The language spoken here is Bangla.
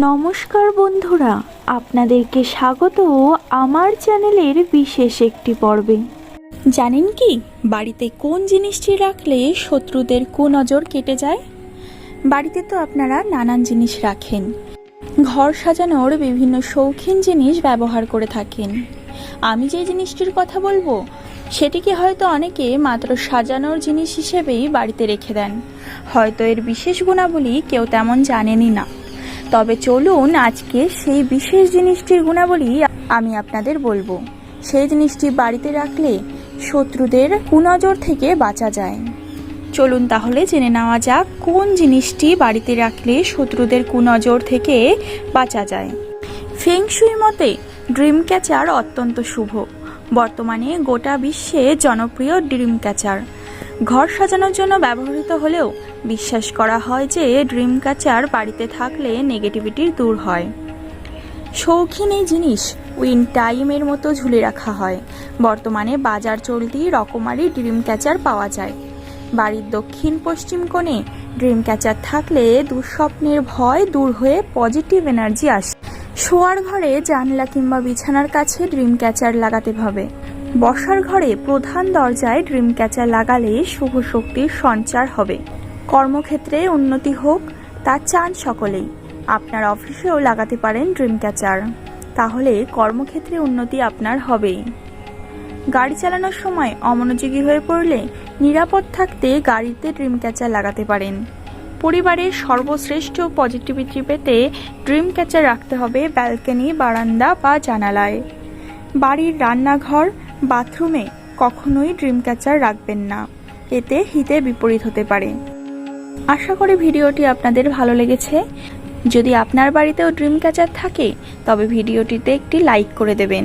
নমস্কার বন্ধুরা, আপনাদেরকে স্বাগত আমার চ্যানেলের বিশেষ একটি পর্বে। জানেন কি, বাড়িতে কোন জিনিসটি রাখলে শত্রুদের কুনজর কেটে যায়? বাড়িতে তো আপনারা নানান জিনিস রাখেন। ঘর সাজানোর বিভিন্ন শৌখিন জিনিস ব্যবহার করে থাকেন। আমি যে জিনিসটির কথা বলব, সেটিকে হয়তো অনেকে মাত্র সাজানোর জিনিস হিসেবেই বাড়িতে রেখে দেন। হয়তো এর বিশেষ গুণাবলী কেউ তেমন জানেনই না। তবে চলুন আজকে সেই বিশেষ জিনিসটির গুণাবলী আমি আপনাদের বলব। সেই জিনিসটি বাড়িতে রাখলে শত্রুদের কুনজর থেকে বাঁচা যায়। চলুন তাহলে জেনে নেওয়া যাক কোন জিনিসটি বাড়িতে রাখলে শত্রুদের কুনজর থেকে বাঁচা যায়। ফেংশুই মতে ড্রিম ক্যাচার অত্যন্ত শুভ। বর্তমানে গোটা বিশ্বে জনপ্রিয় ড্রিম ক্যাচার। ঘর সাজানোর জন্য ব্যবহৃত হলেও বিশ্বাস করা হয় যে ড্রিম ক্যাচার বাড়িতে থাকলে নেগেটিভিটি দূর হয়। শৌখিন এই জিনিস উইন টাইমের মতো ঝুলে রাখা হয়। বর্তমানে বাজার চলতি রকমারি ড্রিম ক্যাচার পাওয়া যায়। বাড়ির দক্ষিণ পশ্চিম কোণে ড্রিম ক্যাচার থাকলে দুঃস্বপ্নের ভয় দূর হয়ে পজিটিভ এনার্জি আসে। শোয়ার ঘরে জানলা কিংবা বিছানার কাছে ড্রিম ক্যাচার লাগাতে হবে। বসার ঘরে প্রধান দরজায় ড্রিম ক্যাচার লাগালে শুভ শক্তির সঞ্চার হবে। কর্মক্ষেত্রে উন্নতি হোক, তা চান সকলেই। আপনার অফিসেও লাগাতে পারেন ড্রিম ক্যাচার। তাহলে কর্মক্ষেত্রে উন্নতি আপনার হবেই। গাড়ি চালানোর সময় অমনোযোগী হয়ে পড়লে নিরাপদ থাকতে গাড়িতে ড্রিম ক্যাচার লাগাতে পারেন। পরিবারের সর্বশ্রেষ্ঠ পজিটিভিটি পেতে ড্রিম ক্যাচার রাখতে হবে ব্যালকনি, বারান্দা বা জানালায়। বাড়ির রান্নাঘর, বাথরুমে কখনোই ড্রিম ক্যাচার রাখবেন না। এতে হিতে বিপরীত হতে পারে। আশা করি ভিডিওটি আপনাদের ভালো লেগেছে। যদি আপনার বাড়িতেও ড্রিম ক্যাচার থাকে, তবে ভিডিওটিতে একটি লাইক করে দেবেন।